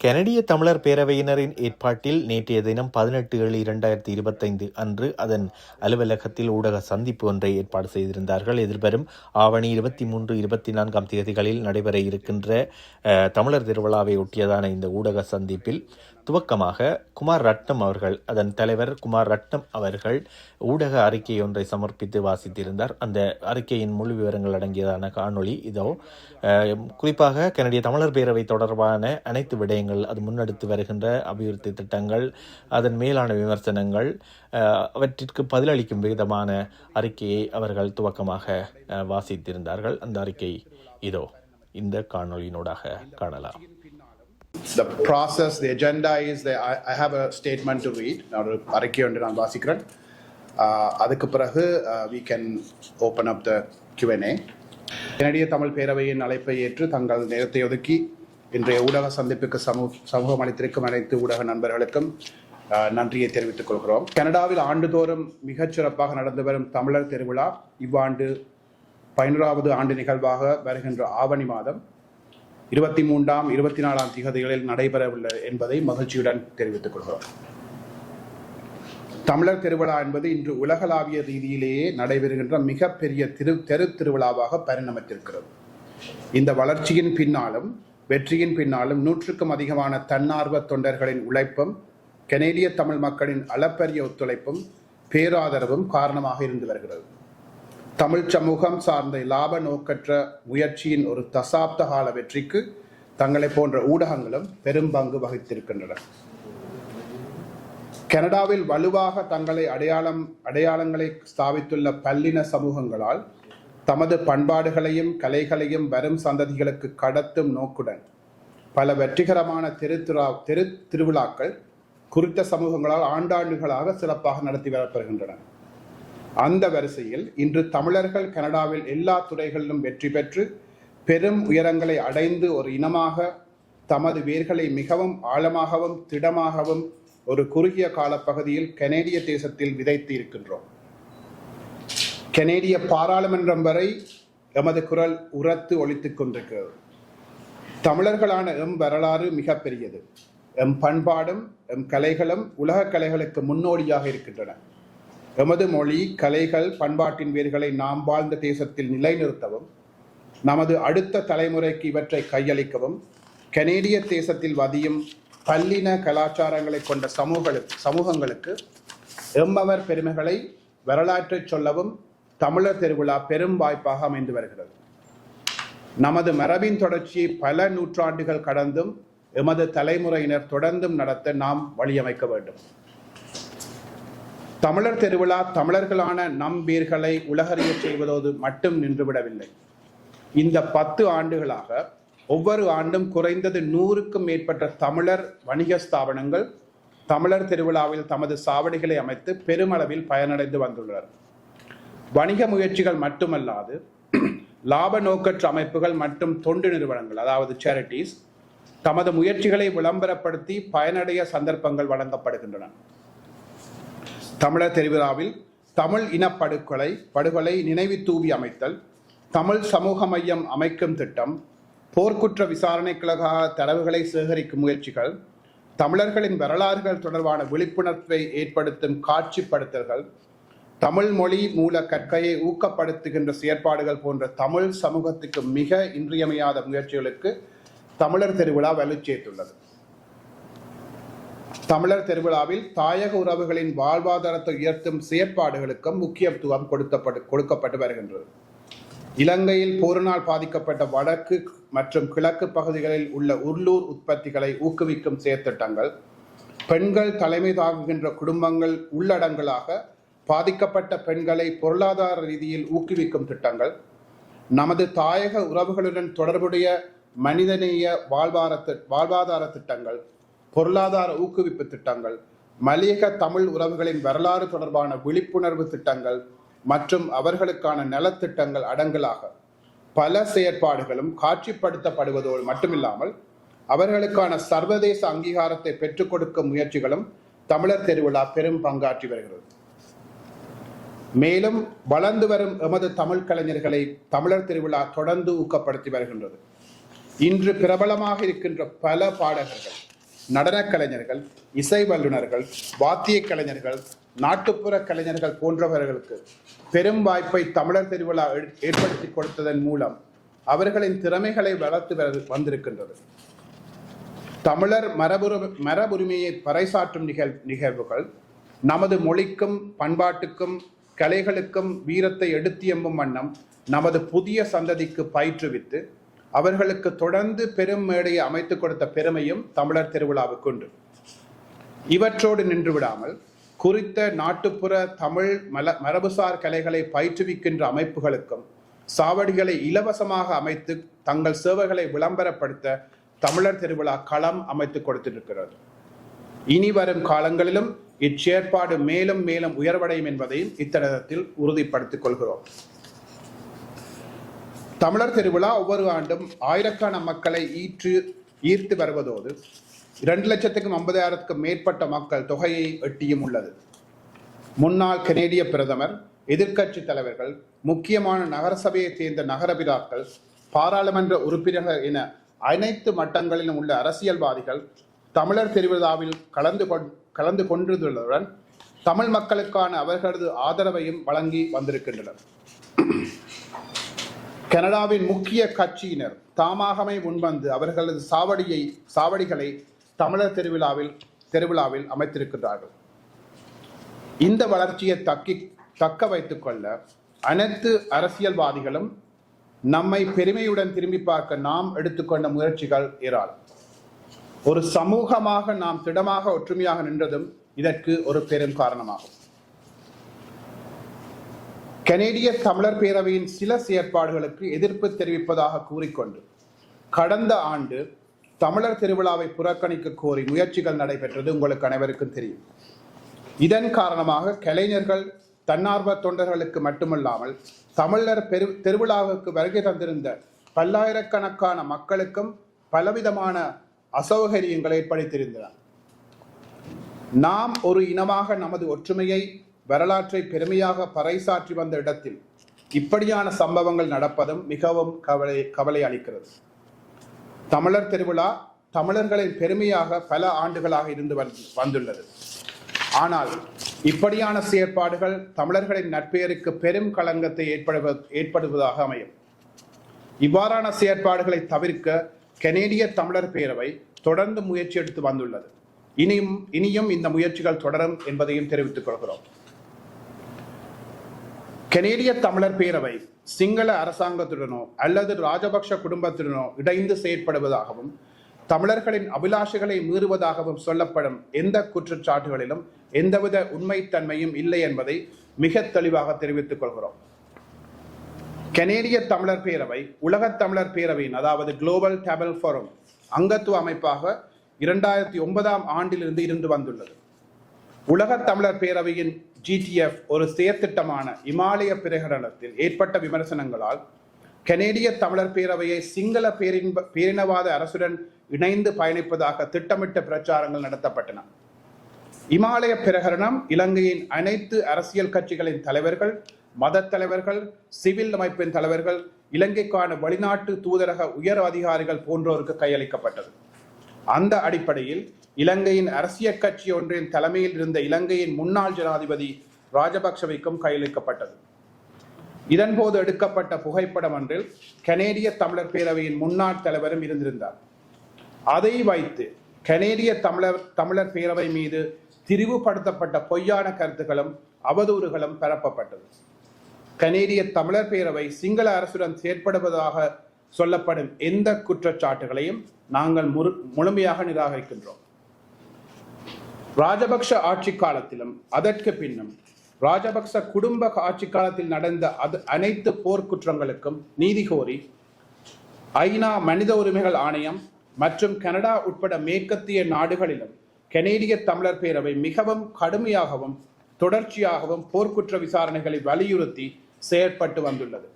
கனடிய தமிழர் பேரவையினரின் ஏற்பாட்டில் நேற்றைய தினம் பதினெட்டு ஏழு இரண்டாயிரத்தி இருபத்தைந்து அன்று அதன் அலுவலகத்தில் ஊடக சந்திப்பு ஒன்றை ஏற்பாடு செய்திருந்தார்கள். எதிர்வரும் ஆவணி இருபத்தி மூன்று இருபத்தி நான்காம் தேதிகளில் நடைபெற இருக்கின்ற தமிழர் திருவிழாவை ஒட்டியதான இந்த ஊடக சந்திப்பில் துவக்கமாக குமார் ரட்னம் அவர்கள் அதன் தலைவர் குமார் ரட்னம் அவர்கள் ஊடக அறிக்கை ஒன்றை சமர்ப்பித்து வாசித்திருந்தார். அந்த அறிக்கையின் முழு விவரங்கள் அடங்கியதான காணொளி இதோ. குறிப்பாக கனடிய தமிழர் பேரவை தொடர்பான அனைத்து விடயங்கள் அது முன்னெடுத்து வருகின்ற அபிவிருத்தி திட்டங்கள் அதன் மேலான விமர்சனங்கள் அவற்றிற்கு பதிலளிக்கும் விதமான அறிக்கையை அவர்கள் துவக்கமாக வாசித்திருந்தார்கள். அந்த அறிக்கை இதோ இந்த காணொளியினூடாக காணலாம். The process, the agenda is that I, I have a statement to read. நான் ஒரு அறிக்கை ஒன்று நான் வாசிக்கிறேன். ஆஹ் அதுக்கு பிறகு we can open up the Q and A கனடிய தமிழ் பேரவையின் அழைப்பை ஏற்று தங்கள் நேரத்தை ஒதுக்கி இன்றைய ஊடக சந்திப்புக்கு சமூக சமூகம் அளித்திருக்கும் அனைத்து ஊடக நண்பர்களுக்கும் ஆஹ் நன்றியை தெரிவித்துக் கொள்கிறோம். கனடாவில் ஆண்டுதோறும் மிகச் சிறப்பாக நடந்து வரும் தமிழர் திருவிழா இவ்வாண்டு பதினோராவது ஆண்டு நிகழ்வாக வருகின்ற ஆவணி மாதம். இருபத்தி மூன்றாம் இருபத்தி நாலாம் திகதிகளில் நடைபெறவில்லை என்பதை மகிழ்ச்சியுடன் தெரிவித்துக் கொள்கிறோம். தமிழர் திருவிழா என்பது இன்று உலகளாவிய ரீதியிலேயே நடைபெறுகின்ற மிகப்பெரிய திரு தெரு திருவிழாவாக பரிணமித்திருக்கிறது. இந்த வளர்ச்சியின் பின்னாலும் வெற்றியின் பின்னாலும் நூற்றுக்கும் அதிகமான தன்னார்வ தொண்டர்களின் உழைப்பும் கனேடிய தமிழ் மக்களின் அளப்பரிய ஒத்துழைப்பும் பேராதரவும் காரணமாக இருந்து வருகிறது. தமிழ் சமூகம் சார்ந்த லாப நோக்கற்ற முயற்சியின் ஒரு தசாப்த கால வெற்றிக்கு தங்களை போன்ற ஊடகங்களும் பெரும் பங்கு வகித்திருக்கின்றன. கனடாவில் வலுவாக தங்களை அடையாளம் அடையாளங்களை ஸ்தாபித்துள்ள பல்லின சமூகங்களால் தமது பண்பாடுகளையும் கலைகளையும் வரும் சந்ததிகளுக்கு கடத்தும் நோக்குடன் பல வெற்றிகரமான திருத்திரா தெரு திருவிழாக்கள் குறித்த சமூகங்களால் ஆண்டாண்டுகளாக சிறப்பாக நடத்தி வரப்படுகின்றன அந்த வரிசையில் இன்று தமிழர்கள் கனடாவில் எல்லா துறைகளிலும் வெற்றி பெற்று பெரும் உயரங்களை அடைந்து ஒரு இனமாக தமது வேர்களை மிகவும் ஆழமாகவும் திடமாகவும் ஒரு குறுகிய காலப்பகுதியில் கனேடிய தேசத்தில் விதைத்து இருக்கின்றோம். கனேடிய பாராளுமன்றம் வரை எமது குரல் உரத்து ஒழித்துக் கொண்டிருக்கிறது. தமிழர்களான எம் வரலாறு மிக பெரியது. எம் பண்பாடும் எம் கலைகளும் உலக கலைகளுக்கு முன்னோடியாக இருக்கின்றன. எமது மொழி கலைகள் பண்பாட்டின் வேர்களை நாம் வாழ்ந்த தேசத்தில் நிலைநிறுத்தவும் நமது அடுத்த தலைமுறைக்கு இவற்றை கையளிக்கவும் கனேடிய தேசத்தில் வதியும் பல்லின கலாச்சாரங்களை கொண்ட சமூகங்களுக்கு சமூகங்களுக்கு எம்மவர் பெருமைகளை வரலாற்றைச் சொல்லவும் தமிழர் திருவிழா பெரும் வாய்ப்பாக அமைந்து வருகிறது. நமது மரபின் தொடர்ச்சியை பல நூற்றாண்டுகள் கடந்தும் எமது தலைமுறையினர் தொடர்ந்தும் நடத்த நாம் வழியமைக்க வேண்டும். தமிழர் திருவிழா தமிழர்களான நம் வீர்களை உலகறிய செய்வதோடு மட்டும் நின்றுவிடவில்லை. இந்த பத்து ஆண்டுகளாக ஒவ்வொரு ஆண்டும் குறைந்தது நூறுக்கும் மேற்பட்ட தமிழர் வணிக ஸ்தாபனங்கள் தமிழர் திருவிழாவில் தமது சாவடிகளை அமைத்து பெருமளவில் பயனடைந்து வந்துள்ளனர். வணிக முயற்சிகள் மட்டுமல்லாது லாப நோக்கற்ற அமைப்புகள் மற்றும் தொண்டு நிறுவனங்கள் அதாவது சேரிட்டிஸ் தமது முயற்சிகளை விளம்பரப்படுத்தி பயனடைய சந்தர்ப்பங்கள் வழங்கப்படுகின்றன. தமிழர் திருவிழாவில் தமிழ் இனப்படுகொலை படுகொலை நினைவு தூவி அமைத்தல் தமிழ் சமூக மையம் அமைக்கும் திட்டம் போர்க்குற்ற விசாரணைகளுக்காக தரவுகளை சேகரிக்கும் முயற்சிகள் தமிழர்களின் வரலாறுகள் தொடர்பான விழிப்புணர்வை ஏற்படுத்தும் காட்சிப்படுத்தல்கள் தமிழ் மொழி மூல கற்கையை ஊக்கப்படுத்துகின்ற செயற்பாடுகள் போன்ற தமிழ் சமூகத்துக்கு மிக இன்றியமையாத முயற்சிகளுக்கு தமிழர் திருவிழா வலுச்சேர்த்துள்ளது. தமிழர் திருவிழாவில் தாயக உறவுகளின் வாழ்வாதாரத்தை உயர்த்தும் செயற்பாடுகளுக்கும் முக்கியத்துவம் கொடுக்கப்பட்டு கொடுக்கப்பட்டு வருகின்றது. இலங்கையில் போரினால் பாதிக்கப்பட்ட வடக்கு மற்றும் கிழக்கு பகுதிகளில் உள்ள உள்ளூர் உற்பத்திகளை ஊக்குவிக்கும் செயற்திட்டங்கள் பெண்கள் தலைமை தாங்குகின்ற குடும்பங்கள் உள்ளடங்கலாக பாதிக்கப்பட்ட பெண்களை பொருளாதார ரீதியில் ஊக்குவிக்கும் திட்டங்கள் நமது தாயக உறவுகளுடன் தொடர்புடைய மனிதநேய வாழ்வார வாழ்வாதார திட்டங்கள் பொருளாதார ஊக்குவிப்பு திட்டங்கள் மலையக தமிழ் உறவுகளின் வரலாறு தொடர்பான விழிப்புணர்வு திட்டங்கள் மற்றும் அவர்களுக்கான நலத்திட்டங்கள் அடங்கலாக பல செயற்பாடுகளும் காட்சிப்படுத்தப்படுவதோடு மட்டுமில்லாமல் அவர்களுக்கான சர்வதேச அங்கீகாரத்தை பெற்றுக் கொடுக்கும் முயற்சிகளும் தமிழர் திருவிழா பெரும் பங்காற்றி வருகிறது. மேலும் வளர்ந்து வரும் எமது தமிழ் கலைஞர்களை தமிழர் திருவிழா தொடர்ந்து ஊக்கப்படுத்தி வருகின்றது. இன்று பிரபலமாக இருக்கின்ற பல பாடகர்கள் நடனக் கலைஞர்கள் இசை வல்லுநர்கள் வாத்திய கலைஞர்கள் நாட்டுப்புற கலைஞர்கள் போன்றவர்களுக்கு பெரும் வாய்ப்பை தமிழர் திருவிழா ஏற்படுத்தி கொடுத்ததன் மூலம் அவர்களின் திறமைகளை வளர்த்து வந்திருக்கின்றது. தமிழர் மரபுரு மரபுரிமையை பறைசாற்றும் நிகழ் நிகழ்வுகள் நமது மொழிக்கும் பண்பாட்டுக்கும் கலைகளுக்கும் வீரத்தை எடுத்தியம்பும் வண்ணம் நமது புதிய சந்ததிக்கு பயிற்றுவித்து அவர்களுக்கு தொடர்ந்து பெரும் மேடையை அமைத்துக் கொடுத்த பெருமையும் தமிழர் திருவிழாவுக்கு உண்டு. இவற்றோடு நின்று விடாமல் குறித்த நாட்டுப்புற தமிழ் மல மரபுசார் கலைகளை பயிற்றுவிக்கின்ற அமைப்புகளுக்கும் சாவடிகளை இலவசமாக அமைத்து தங்கள் சேவைகளை விளம்பரப்படுத்த தமிழர் திருவிழா களம் அமைத்துக் கொடுத்திருக்கிறது. இனி வரும் காலங்களிலும் இச்செயற்பாடு மேலும் மேலும் உயர்வடையும் என்பதையும் இத்தருணத்தில் உறுதிப்படுத்திக் கொள்கிறோம். தமிழர் திருவிழா ஒவ்வொரு ஆண்டும் ஆயிரக்கான மக்களை ஈற்று ஈர்த்து வருவதோடு இரண்டு லட்சத்துக்கும் ஐம்பதாயிரத்துக்கும் மேற்பட்ட மக்கள் தொகையை எட்டியும் உள்ளது. முன்னாள் கனேடிய பிரதமர் எதிர்க்கட்சி தலைவர்கள் முக்கியமான நகரசபையைச் சேர்ந்த நகரபிராக்கள் பாராளுமன்ற உறுப்பினர்கள் என அனைத்து மட்டங்களிலும் உள்ள அரசியல்வாதிகள் தமிழர் திருவிழாவில் கலந்து கொண்- கலந்து கொண்டிருந்துள்ளதுடன் தமிழ் மக்களுக்கான அவர்களது ஆதரவையும் வழங்கி வந்திருக்கின்றனர். கனடாவின் முக்கிய கட்சியினர் தாமாகவே முன்வந்து அவர்களது சாவடியை சாவடிகளை தமிழர் திருவிழாவில் திருவிழாவில் அமைத்திருக்கிறார்கள் இந்த வளர்ச்சியை தக்கி தக்க வைத்துக் கொள்ள அனைத்து அரசியல்வாதிகளும் நம்மை பெருமையுடன் திரும்பி பார்க்க நாம் எடுத்துக்கொண்ட முயற்சிகள் இறால். ஒரு சமூகமாக நாம் திடமாக ஒற்றுமையாக நின்றதும் இதற்கு ஒரு பெரும் காரணமாகும். கனேடிய தமிழர் பேரவையின் சில செயற்பாடுகளுக்கு எதிர்ப்பு தெரிவிப்பதாக கூறிக்கொண்டு கடந்த ஆண்டு தமிழர் திருவிழாவை புறக்கணிக்க கோரி முயற்சிகள் நடைபெற்றது உங்களுக்கு அனைவருக்கும் தெரியும். இதன் காரணமாக கலைஞர்கள் தன்னார்வ தொண்டர்களுக்கு மட்டுமல்லாமல் தமிழர் பெரு திருவிழாவுக்கு வருகை தந்திருந்த பல்லாயிரக்கணக்கான மக்களுக்கும் பலவிதமான அசௌகரியங்கள் ஏற்படுத்தியிருந்தன நாம் ஒரு இனமாக நமது ஒற்றுமையை வரலாற்றை பெருமையாக பறைசாற்றி வந்த இடத்தில் இப்படியான சம்பவங்கள் நடப்பதும் மிகவும் கவலை கவலை அளிக்கிறது. தமிழர் திருவிழா தமிழர்களின் பெருமையாக பல ஆண்டுகளாக இருந்து வந்துள்ளது. ஆனால் இப்படியான செயற்பாடுகள் தமிழர்களின் நற்பெயருக்கு பெரும் களங்கத்தை ஏற்படுவ ஏற்படுவதாக அமையும். இவ்வாறான செயற்பாடுகளை தவிர்க்க கனேடிய தமிழர் பேரவை தொடர்ந்து முயற்சி எடுத்து வந்துள்ளது. இனியும் இனியும் இந்த முயற்சிகள் தொடரும் என்பதையும் தெரிவித்துக் கொள்கிறோம். கனேடிய தமிழர் பேரவை சிங்கள அரசாங்கத்துடனோ அல்லது ராஜபக்ஷ குடும்பத்துடனோ இடைந்து செயற்படுவதாகவும் தமிழர்களின் அபிலாஷைகளை மீறுவதாகவும் சொல்லப்படும் எந்த குற்றச்சாட்டுகளிலும் எந்தவித உண்மைத்தன்மையும் இல்லை என்பதை மிக தெளிவாக தெரிவித்துக் கொள்கிறோம். கனேடிய தமிழர் பேரவை உலகத் தமிழர் பேரவையின் அதாவது குளோபல் டேபிள் ஃபோரம் அங்கத்துவ அமைப்பாக இரண்டாயிரத்தி ஒன்பதாம் ஆண்டிலிருந்து இருந்து வந்துள்ளது. உலகத் தமிழர் பேரவையின் ஜிடிஎஃப் ஒரு செயற்திட்டமான இமாலய பிரகடனத்தில் ஏற்பட்ட விமர்சனங்களால் கனேடிய தமிழர் பேரவையை சிங்கள பேரின்ப பேரினவாத அரசுடன் இணைந்து பயணிப்பதாக திட்டமிட்ட பிரச்சாரங்கள் நடத்தப்பட்டன. இமாலய பிரகடனம் இலங்கையின் அனைத்து அரசியல் கட்சிகளின் தலைவர்கள் மத தலைவர்கள் சிவில் அமைப்பின் தலைவர்கள் இலங்கைக்கான வெளிநாட்டு தூதரக உயர் அதிகாரிகள் போன்றோருக்கு கையளிக்கப்பட்டது. அந்த அடிப்படையில் இலங்கையின் அரசியல் கட்சி ஒன்றின் தலைமையில் இருந்த இலங்கையின் முன்னாள் ஜனாதிபதி ராஜபக்சவைக்கும் கையளிக்கப்பட்டது. இதன்போது எடுக்கப்பட்ட புகைப்படம் ஒன்றில் கனேடிய தமிழர் பேரவையின் முன்னாள் தலைவரும் இருந்திருந்தார். அதை வைத்து கனேடிய தமிழர் தமிழர் பேரவை மீது திரிவுபடுத்தப்பட்ட பொய்யான கருத்துக்களும் அவதூறுகளும் பரப்பப்பட்டது. கனேடிய தமிழர் பேரவை சிங்கள அரசுடன் செயற்படுவதாக சொல்லப்படும் எந்த குற்றச்சாட்டுகளையும் நாங்கள் முழுமையாக நிராகரிக்கின்றோம். ராஜபக்ஷ ஆட்சி காலத்திலும் அதற்கு பின்னும் ராஜபக்ச குடும்ப ஆட்சி காலத்தில் நடந்த அது அனைத்து போர்க்குற்றங்களுக்கும் நீதி கோரி ஐநா மனித உரிமைகள் ஆணையம் மற்றும் கனடா உட்பட மேற்கத்திய நாடுகளிலும் கனேடிய தமிழர் பேரவை மிகவும் கடுமையாகவும் தொடர்ச்சியாகவும் போர்க்குற்ற விசாரணைகளை வலியுறுத்தி செயற்பட்டு வந்துள்ளது.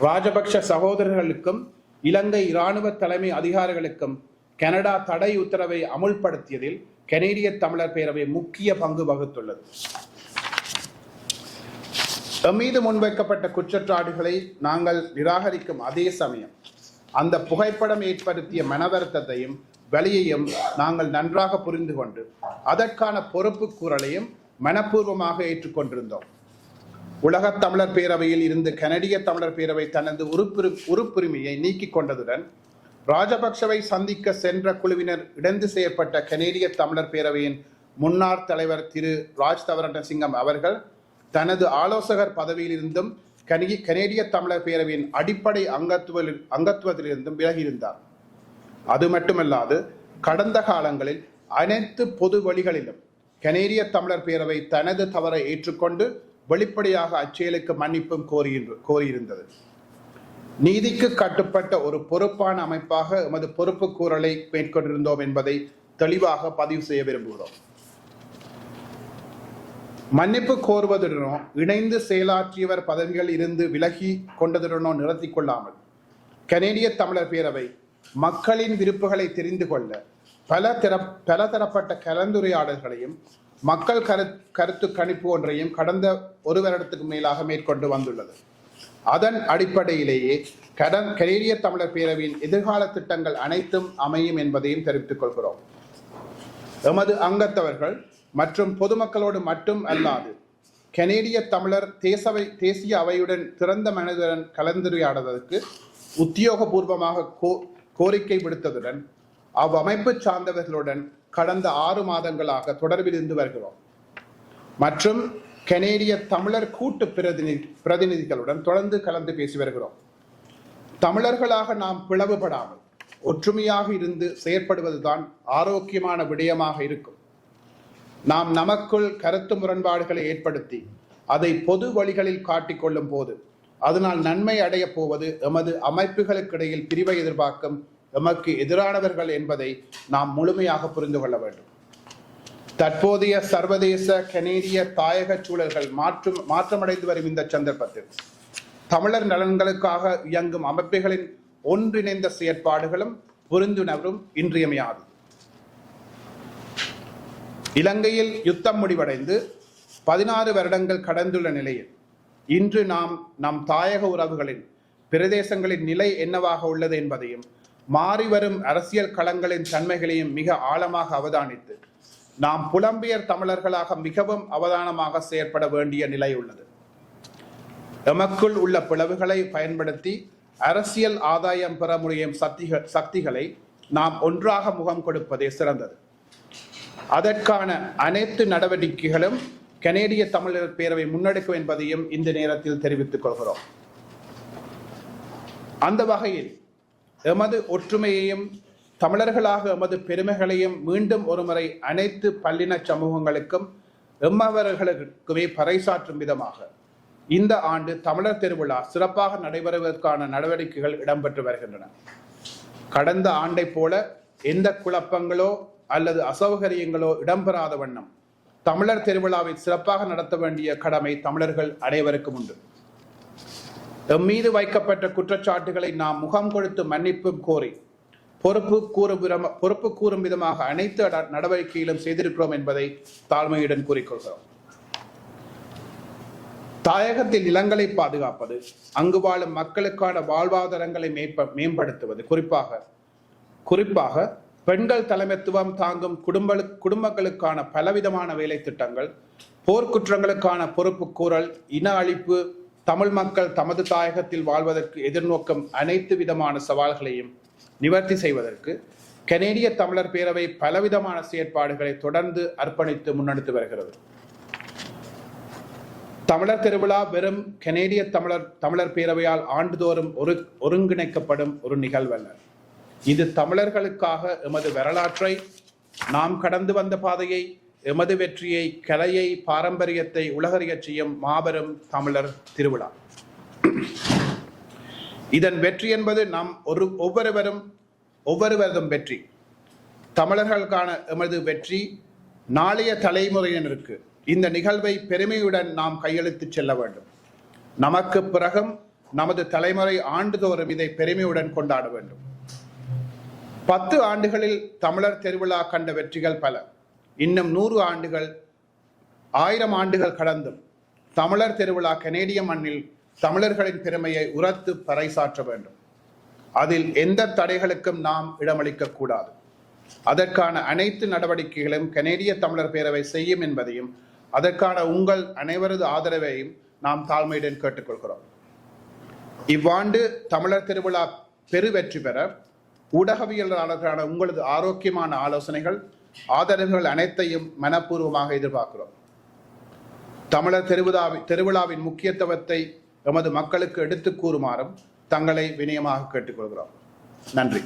ராஜபக்ஷ சகோதரர்களுக்கும் இலங்கை இராணுவ தலைமை அதிகாரிகளுக்கும் கனடா தடை உத்தரவை அமுல்படுத்தியதில் கனேடிய தமிழர் பேரவை முக்கிய பங்கு வகுத்துள்ளது. எம் மீது முன்வைக்கப்பட்ட குற்றச்சாட்டுகளை நாங்கள் நிராகரிக்கும் அதே சமயம் அந்த புகைப்படம் ஏற்படுத்திய மனவருத்தத்தையும் வலியையும் நாங்கள் நன்றாக புரிந்து கொண்டு அதற்கான பொறுப்பு கூறலையும் மனப்பூர்வமாக ஏற்றுக்கொண்டிருந்தோம். உலகத் தமிழர் பேரவையில் இருந்து கனடிய தமிழர் பேரவை தனது உறுப்புரி உறுப்புரிமையை நீக்கிக் கொண்டதுடன் ராஜபக்சவை சந்திக்க சென்ற குழுவினர் இடந்து செய்யப்பட்ட கனேடிய தமிழர் பேரவையின் முன்னாள் தலைவர் திரு ராஜ் தவரண்சிங்கம் அவர்கள் தனது ஆலோசகர் பதவியிலிருந்தும் கனி- கனேடிய தமிழர் பேரவையின் அடிப்படை அங்கத்துவ அங்கத்துவத்திலிருந்தும் விலகியிருந்தார். அது மட்டுமல்லாது கடந்த காலங்களில் அனைத்து பொது வழிகளிலும் கனேடிய தமிழர் பேரவை தனது தவறை ஏற்றுக்கொண்டு வெளிப்படையாக அச்செயலுக்கு மன்னிப்பும் கோரியிரு- கோரியிருந்தது. நீதிக்கு கட்டுப்பட்ட ஒரு பொறுப்பான அமைப்பாக எமது பொறுப்பு கூறலை மேற்கொண்டிருந்தோம் என்பதை தெளிவாக பதிவு செய்ய விரும்புகிறோம். மன்னிப்பு கோருவதுடனோ இணைந்து செயலாற்றியவர் பதவிகள் இருந்து விலகி கொண்டதுடனோ நிறுத்திக் கொள்ளாமல் கனேடிய தமிழர் பேரவை மக்களின் விருப்புகளை தெரிந்து கொள்ள பல தர பலதரப்பட்ட கலந்துரையாடல்களையும் மக்கள் கரு கருத்து கணிப்பு ஒன்றையும் கடந்த ஒரு வருடத்துக்கு மேலாக மேற்கொண்டு வந்துள்ளது. அதன் அடிப்படையிலேயே கடன் கனேடிய தமிழர் பேரவையின் எதிர்கால திட்டங்கள் அனைத்தும் அமையும் என்பதையும் தெரிவித்துக் கொள்கிறோம். எமது அங்கத்தவர்கள் மற்றும் பொதுமக்களோடு மட்டும் அல்லாது கனேடிய தமிழர் தேசவை தேசிய அவையுடன் திறந்த மனதுடன் கலந்துரையாடுவதற்கு உத்தியோகபூர்வமாக கோ கோரிக்கை விடுத்ததுடன் அவ்வமைப்பு சார்ந்தவர்களுடன் கடந்த ஆறு மாதங்களாக தொடர்பில் இருந்து வருகிறோம். மற்றும் கனேடிய தமிழர் கூட்டு பிரதிநிதி பிரதிநிதிகளுடன் தொடர்ந்து கலந்து பேசி வருகிறோம். தமிழர்களாக நாம் பிளவுபடாமல் ஒற்றுமையாக இருந்து செயற்படுவதுதான் ஆரோக்கியமான விடயமாக இருக்கும். நாம் நமக்குள் கருத்து முரண்பாடுகளை ஏற்படுத்தி அதை பொது வழிகளில் காட்டிக்கொள்ளும் போது அதனால் நன்மை அடையப் போவது எமது அமைப்புகளுக்கிடையில் பிரிவை எதிர்பார்க்கும் எமக்கு எதிரானவர்கள் என்பதை நாம் முழுமையாக புரிந்து கொள்ள வேண்டும். தற்போதைய சர்வதேச கனேடிய தாயக சூழல்கள் மாற்றும் மாற்றமடைந்து வரும் இந்த சந்தர்ப்பத்தில் தமிழர் நலன்களுக்காக இயங்கும் அமைப்புகளின் ஒன்றிணைந்த செயற்பாடுகளும் புரிந்துணர்வும் இன்றியமையாது. இலங்கையில் யுத்தம் முடிவடைந்து பதினாறு வருடங்கள் கடந்துள்ள நிலையில் இன்று நாம் நம் தாயக உறவுகளின் பிரதேசங்களின் நிலை என்னவாக உள்ளது என்பதையும் மாறிவரும் அரசியல் களங்களின் தன்மைகளையும் மிக ஆழமாக அவதானித்து நாம் புலம்பியர் தமிழர்களாக மிகவும் அவதானமாக செயற்பட வேண்டிய நிலை உள்ளது. எமக்குள் உள்ள பிளவுகளை பயன்படுத்தி அரசியல் ஆதாயம் பெற முடியும் சக்திக சக்திகளை நாம் ஒன்றாக முகம் கொடுப்பதே சிறந்தது. அதற்கான அனைத்து நடவடிக்கைகளும் கனேடிய தமிழர் பேரவை முன்னெடுக்கும் என்பதையும் இந்த நேரத்தில் தெரிவித்துக் கொள்கிறோம். அந்த வகையில் எமது ஒற்றுமையையும் தமிழர்களாக எமது பெருமைகளையும் மீண்டும் ஒருமுறை அனைத்து பல்லின சமூகங்களுக்கும் எம்மவர்களுக்குமே பறைசாற்றும் விதமாக இந்த ஆண்டு தமிழர் திருவிழா சிறப்பாக நடைபெறுவதற்கான நடவடிக்கைகள் இடம்பெற்று வருகின்றன. கடந்த ஆண்டைப் போல எந்த குழப்பங்களோ அல்லது அசௌகரியங்களோ இடம்பெறாத வண்ணம் தமிழர் திருவிழாவை சிறப்பாக நடத்த வேண்டிய கடமை தமிழர்கள் அனைவருக்கும் உண்டு. எம் மீது வைக்கப்பட்ட குற்றச்சாட்டுகளை நாம் முகம் கொடுத்து மன்னிப்பும் கோரி பொறுப்பு கூறும் விதம- பொறுப்பு கூறும் விதமாக அனைத்து அட- நடவடிக்கையிலும் செய்திருக்கிறோம் என்பதை தாழ்மையுடன் கூறிக்கொள்கிறோம். தாயகத்தில் நிலங்களை பாதுகாப்பது அங்கு வாழும் மக்களுக்கான வாழ்வாதாரங்களை மேம்படுத்துவது. குறிப்பாக குறிப்பாக பெண்கள் தலைமைத்துவம் தாங்கும் குடும்ப குடும்பங்களுக்கான பலவிதமான வேலை திட்டங்கள் போர்க்குற்றங்களுக்கான பொறுப்பு கூறல் இன அழிப்பு தமிழ் மக்கள் தமது தாயகத்தில் வாழ்வதற்கு எதிர்நோக்கும் அனைத்து விதமான சவால்களையும் நிவர்த்தி செய்வதற்கு கனேடிய தமிழர் பேரவை பலவிதமான செயற்பாடுகளை தொடர்ந்து அர்ப்பணித்து முன்னெடுத்து வருகிறது. தமிழர் திருவிழா வெறும் கனேடிய தமிழர் தமிழர் பேரவையால் ஆண்டுதோறும் ஒரு ஒருங்கிணைக்கப்படும் ஒரு நிகழ்வல்ல. இது தமிழர்களுக்காக எமது வரலாற்றை நாம் கடந்து வந்த பாதையை எமது வெற்றியை கலையை பாரம்பரியத்தை உலகறியச் செய்யும் மாபெரும் தமிழர் திருவிழா. இதன் வெற்றி என்பது நாம் ஒரு ஒவ்வொருவரும் ஒவ்வொருவரதும் வெற்றி. தமிழர்களுக்கான எமது வெற்றி நாளைய தலைமுறையினருக்கு இந்த நிகழ்வை பெருமையுடன் நாம் கையெழுத்துச் செல்ல வேண்டும். நமக்கு பிறகும் நமது தலைமுறை ஆண்டுதோறும் இதை பெருமையுடன் கொண்டாட வேண்டும். பத்து ஆண்டுகளில் தமிழர் திருவிழா கண்ட வெற்றிகள் பல. இன்னும் நூறு ஆண்டுகள் ஆயிரம் ஆண்டுகள் கடந்தும் தமிழர் திருவிழா கனேடிய மண்ணில் தமிழர்களின் பெருமையை உரத்து பறைசாற்ற வேண்டும். அதில் எந்த தடைகளுக்கும் நாம் இடமளிக்க கூடாது. அதற்கான அனைத்து நடவடிக்கைகளும் கனேடிய தமிழர் பேரவை செய்யும் என்பதையும் அதற்கான உங்கள் அனைவரது ஆதரவையும் நாம் தாழ்மையுடன் கேட்டுக்கொள்கிறோம். இவ்வாண்டு தமிழர் திருவிழா பெருவெற்றி பெற ஊடகவியலாளர்களான உங்களது ஆரோக்கியமான ஆலோசனைகள் ஆதரவுகள் அனைத்தையும் மனப்பூர்வமாக எதிர்பார்க்கிறோம். தமிழர் திருவிழாவின் திருவிழாவின் முக்கியத்துவத்தை எமது மக்களுக்கு எடுத்துக் கூறுமாறும் தங்களை வினயமாக கேட்டுக்கொள்கிறோம். நன்றி.